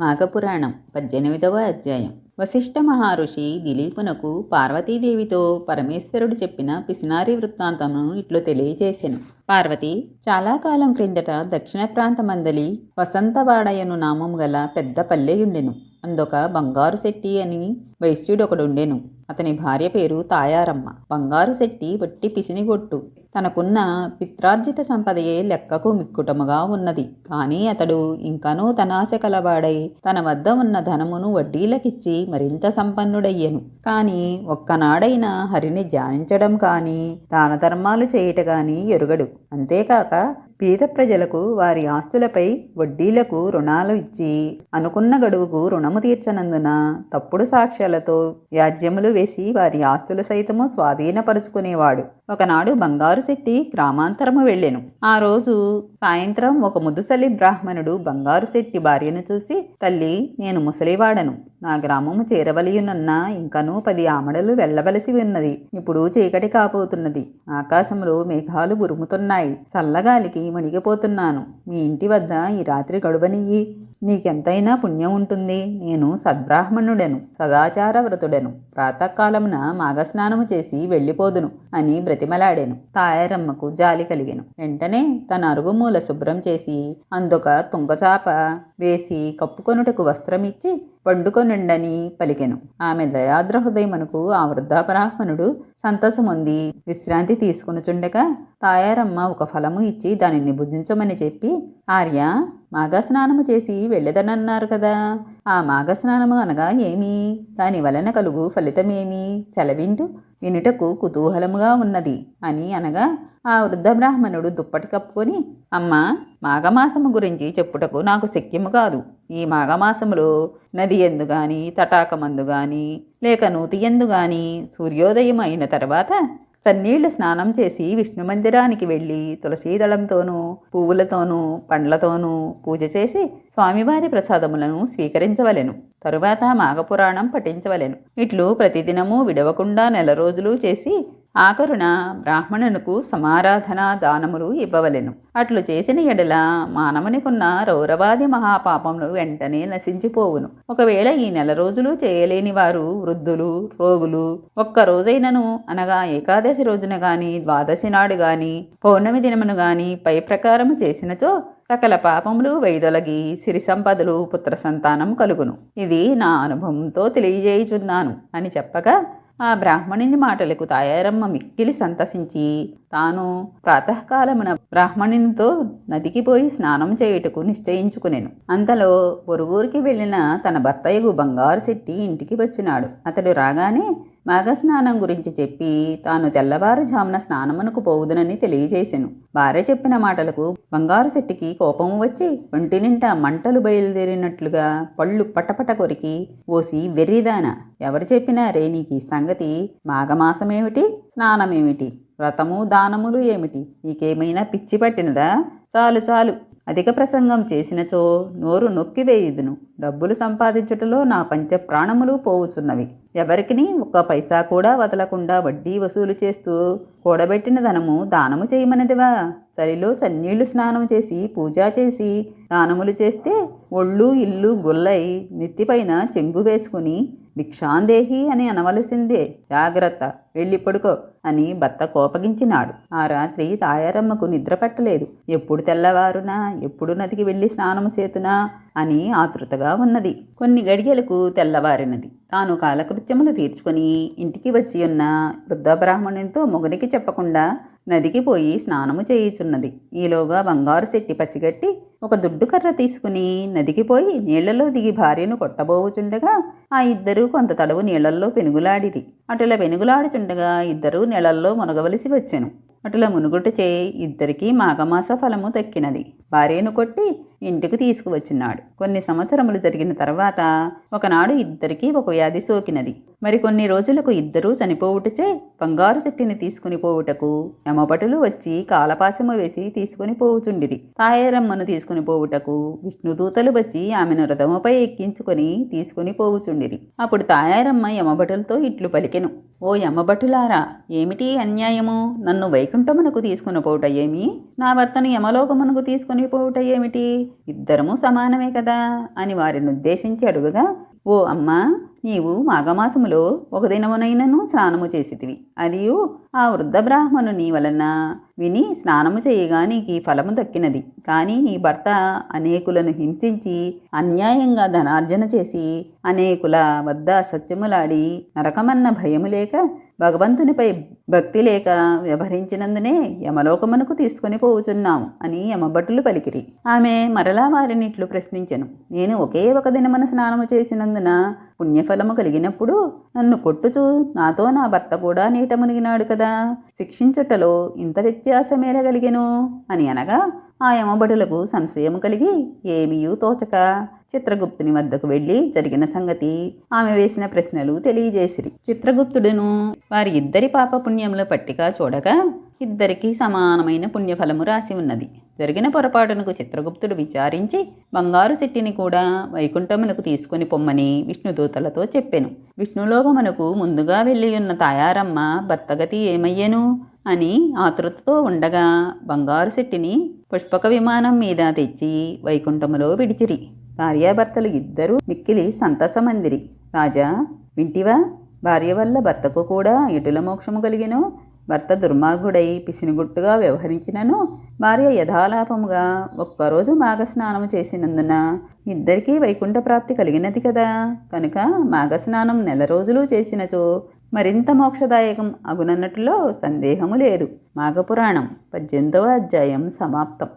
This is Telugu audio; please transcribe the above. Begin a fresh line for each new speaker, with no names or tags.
మాఘపురాణం పద్దెనిమిదవ అధ్యాయం. వశిష్ఠ మహర్షి దిలీపునకు పార్వతీదేవితో పరమేశ్వరుడు చెప్పిన పిసినారి వృత్తాంతమును ఇట్లు తెలియజేసెను. పార్వతి చాలా కాలం క్రిందట దక్షిణ ప్రాంతమందలి వసంతవాడయను నామము గల పెద్ద పల్లెయుండెను. అందొక బంగారు శెట్టి అని వైశ్యుడొకడుండెను. అతని భార్య పేరు తాయారమ్మ. బంగారు శెట్టి వట్టి పిసినిగొట్టు తనకున్న పిత్రార్జిత సంపదయే లెక్కకు మిక్కుటముగా ఉన్నది. కానీ అతడు ఇంకనూ తనాశ కలవాడై తన వద్ద ఉన్న ధనమును వడ్డీలకిచ్చి మరింత సంపన్నుడయ్యెను. కానీ ఒక్కనాడైనా హరిని ధ్యానించడం కానీ దాన ధర్మాలు చేయట కానీ ఎరుగడు. అంతేకాక పేద ప్రజలకు వారి ఆస్తులపై వడ్డీలకు రుణాలు ఇచ్చి అనుకున్న గడువుకు రుణము తీర్చనందున తప్పుడు సాక్ష్యాలతో వ్యాజ్యములు వేసి వారి ఆస్తులు సైతము స్వాధీనపరుచుకునేవాడు. ఒకనాడు బంగారు శెట్టి గ్రామాంతరము వెళ్ళెను. ఆ రోజు సాయంత్రం ఒక ముదుసలి బ్రాహ్మణుడు బంగారు శెట్టి భార్యను చూసి తల్లి నేను ముసలివాడను. నా గ్రామము చేరవలయునన్నా ఇంకనూ పది ఆమడలు వెళ్ళవలసి ఉన్నది. ఇప్పుడు చీకటి కాపోతున్నది ఆకాశంలో మేఘాలు ఉరుముతున్నాయి. చల్లగాలికి మునిగిపోతున్నాను. మీ ఇంటి వద్ద ఈ రాత్రి గడువనియ్యి. నీకెంతైనా పుణ్యం ఉంటుంది. నేను సద్బ్రాహ్మణుడను సదాచార వ్రతుడను ప్రాతకాలమున మాఘస్నానము చేసి వెళ్ళిపోదును అని బ్రతిమలాడాను. తాయారమ్మకు జాలి కలిగెను. వెంటనే తన అరుగుమూల శుభ్రం చేసి అందొక తుంగచాప వేసి కప్పుకొనుటకు వస్త్రమిచ్చి పండుకొనుండని పలికెను. ఆమె దయాద్ర హృదయమునకు ఆ వృద్ధాబ్రాహ్మణుడు సంతసముంది విశ్రాంతి తీసుకునుచుండగా తాయారమ్మ ఒక ఫలము ఇచ్చి దానిని భుజించమని చెప్పి ఆర్య మాఘస్నానము చేసి వెళ్ళదనన్నారు కదా. ఆ మాఘస్నానము అనగా ఏమి? దాని వలన కలుగు ఫలితమేమి? సెలవింటూ వినుటకు కుతూహలముగా ఉన్నది అని అనగా ఆ వృద్ధ బ్రాహ్మణుడు దుప్పటి కప్పుకొని అమ్మ మాఘమాసము గురించి చెప్పుటకు నాకు శక్యము కాదు. ఈ మాఘమాసములో నది ఎందు గాని తటాకమందు గాని లేక నూతి ఎందు గాని సూర్యోదయం అయిన తర్వాత చన్నీళ్ళు స్నానం చేసి విష్ణు మందిరానికి వెళ్ళి తులసీదళంతోనూ పువ్వులతోనూ పండ్లతోనూ పూజ చేసి స్వామివారి ప్రసాదములను స్వీకరించవలెను. తరువాత మాఘపురాణం పఠించవలెను. ఇట్లు ప్రతిదినము విడవకుండా నెల రోజులు చేసి ఆఖరున బ్రాహ్మణునకు సమారాధన దానములు ఇవ్వవలెను. అట్లు చేసిన ఎడల మానవునికున్న రౌరవాది మహాపాపములు వెంటనే నశించిపోవును. ఒకవేళ ఈ నెల రోజులు చేయలేని వారు వృద్ధులు రోగులు ఒక్క రోజైనను అనగా ఏకాదశి రోజున గాని ద్వాదశి నాడు గాని పౌర్ణమి దినమును గాని పై ప్రకారము చేసినచో సకల పాపములు వైదొలగి సిరి సంపదలు పుత్ర సంతానం కలుగును. ఇది నా అనుభవంతో తెలియజేయుచున్నాను అని చెప్పగా ఆ బ్రాహ్మణుని మాటలకు తాయారమ్మ మిక్కిలి సంతసించి తాను ప్రాతకాలమున బ్రాహ్మణునితో నదికి పోయి స్నానం చేయుటకు నిశ్చయించుకునేను. అంతలో పొరుగురికి వెళ్ళిన తన భర్తయ్యకు బంగారు శెట్టి ఇంటికి వచ్చినాడు. అతడు రాగానే మాఘస్నానం గురించి చెప్పి తాను తెల్లవారుజామున స్నానమునకు పోవుదునని తెలియజేశాను భార్య చెప్పిన మాటలకు బంగారు శెట్టికి కోపము వచ్చి ఒంటి నిండా మంటలు బయలుదేరినట్లుగా పళ్ళు పటపట కొరికి ఓసి వెర్రిదాన ఎవరు చెప్పినారే నీకు ఈ సంగతి మాఘమాసమేమిటి స్నానమేమిటి వ్రతము దానములు ఏమిటి నీకేమైనా పిచ్చి పట్టినదా? చాలు చాలు అధిక ప్రసంగం చేసినచో నోరు నొక్కివేయుదును డబ్బులు సంపాదించుటలో నా పంచ ప్రాణములు పోవుచున్నవి. ఎవరికిని ఒక్క పైసా కూడా వదలకుండా వడ్డీ వసూలు చేస్తూ కూడబెట్టిన ధనము దానము చేయమనిదివా? చలిలో చన్నీళ్ళు స్నానం చేసి పూజ చేసి దానములు చేస్తే ఒళ్ళు ఇల్లు గుల్లై నెత్తిపైన చెంగు వేసుకుని భిక్షాందేహి అని అనవలసిందే. జాగ్రత్త. వెళ్ళి పడుకో అని భర్త కోపగించినాడు. ఆ రాత్రి తాయారమ్మకు నిద్ర పట్టలేదు. ఎప్పుడు తెల్లవారునా? ఎప్పుడు నదికి వెళ్ళి స్నానము చేతునా? అని ఆతృతగా ఉన్నది. కొన్ని గడియలకు తెల్లవారినది. తాను కాలకృత్యములు తీర్చుకొని ఇంటికి వచ్చి ఉన్న వృద్ధ బ్రాహ్మణునితో మొగనికి చెప్పకుండా నదికి పోయి స్నానము చేయుచున్నది. ఈలోగా బంగారు శెట్టి పసిగట్టి ఒక దుడ్డు కర్ర తీసుకుని నదికి పోయి నీళ్ళలో దిగి భార్యను కొట్టబోవుచుండగా ఆ ఇద్దరూ కొంత తడవు నీళ్ళల్లో పెనుగులాడిరి. అటుల పెనుగులాడుచుండగా ఇద్దరూ నీళ్ళల్లో మునగవలసి వచ్చెను. అటుల మునుగుటచే ఇద్దరికీ మాఘమాస ఫలము దక్కినది. భార్యను కొట్టి ఇంటికి తీసుకువచ్చినాడు. కొన్ని సంవత్సరములు జరిగిన తర్వాత ఒకనాడు ఇద్దరికీ ఒక వ్యాధి సోకినది. మరికొన్ని రోజులకు ఇద్దరూ చనిపోవుటచే బంగారు శెట్టిని తీసుకుని పోవుటకు యమపటులు వచ్చి కాలపాశము వేసి తీసుకుని పోవుచుండిరి. తాయారమ్మను తీసుకుని పోవుటకు విష్ణుదూతలు వచ్చి ఆమెను రథముపై ఎక్కించుకొని తీసుకుని పోవుచుండిరి. అప్పుడు తాయారమ్మ యమభటులతో ఇట్లు పలికెను. ఓ యమభటులారా ఏమిటి అన్యాయము? నన్ను వైకుంఠమునకు తీసుకుని పోవుట ఏమి నా భర్తను యమలోకమునకు తీసుకుని పోవుట ఏమిటి ఇద్దరము సమానమే కదా అని వారిని ఉద్దేశించి అడుగగా ఓ అమ్మా నీవు మాఘమాసములో ఒక దినమునైనను స్నానము చేసితివి. అదియు ఆ వృద్ధ బ్రాహ్మణు నీ వలన విని స్నానము చేయగా నీకు ఫలము దక్కినది. కానీ నీ భర్త అనేకులను హింసించి అన్యాయంగా ధనార్జన చేసి అనేకుల వద్ద సత్యములాడి నరకమన్న భయము లేక భగవంతునిపై భక్తి లేక వ్యవహరించినందునే యమలోకమునకు తీసుకుని పోవుచున్నాము అని యమభటులు పలికిరి. ఆమె మరలా వారినిట్లు ప్రశ్నించను. నేను ఒకే ఒక దినమున స్నానము చేసినందున పుణ్యఫలము కలిగినప్పుడు నన్ను కొట్టుచు నాతో నా భర్త కూడా నీట మునిగినాడు కదా. శిక్షించుటలో ఇంత వ్యత్యాసమేలా కలిగెను అని అనగా ఆ యమభటులకు సంశయం కలిగి ఏమీయూ తోచక చిత్రగుప్తుని వద్దకు వెళ్ళి జరిగిన సంగతి ఆమె వేసిన ప్రశ్నలు తెలియజేసిరి. చిత్రగుప్తుడును వారి ఇద్దరి పాప పుణ్యముల పట్టిక చూడగా ఇద్దరికి సమానమైన పుణ్యఫలము రాసి ఉన్నది. జరిగిన పొరపాటునకు చిత్రగుప్తుడు విచారించి బంగారు శెట్టిని కూడా వైకుంఠమునకు తీసుకుని పొమ్మని విష్ణుదూతలతో చెప్పెను. విష్ణులోకమునకు ముందుగా వెళ్ళి ఉన్న తాయారమ్మ భర్తగతి ఏమయ్యెను అని ఆతృతతో ఉండగా బంగారు శెట్టిని పుష్పక విమానం మీద తెచ్చి వైకుంఠములో విడిచిరి. భార్యాభర్తలు ఇద్దరూ మిక్కిలి సంతసమందిరి. రాజా వింటివా? భార్య వల్ల భర్తకు కూడా ఎటుల మోక్షము కలిగినో? భర్త దుర్మార్గుడై పిసినిగుట్టుగా వ్యవహరించినను భార్య యథాలాపముగా ఒక్కరోజు మాఘస్నానము చేసినందున ఇద్దరికీ వైకుంఠ ప్రాప్తి కలిగినది కదా. కనుక మాఘస్నానం నెల రోజులు చేసినచో మరింత మోక్షదాయకం అగునన్నట్లో సందేహము లేదు. మాఘపురాణం పద్దెనిమిదవ అధ్యాయం సమాప్తం.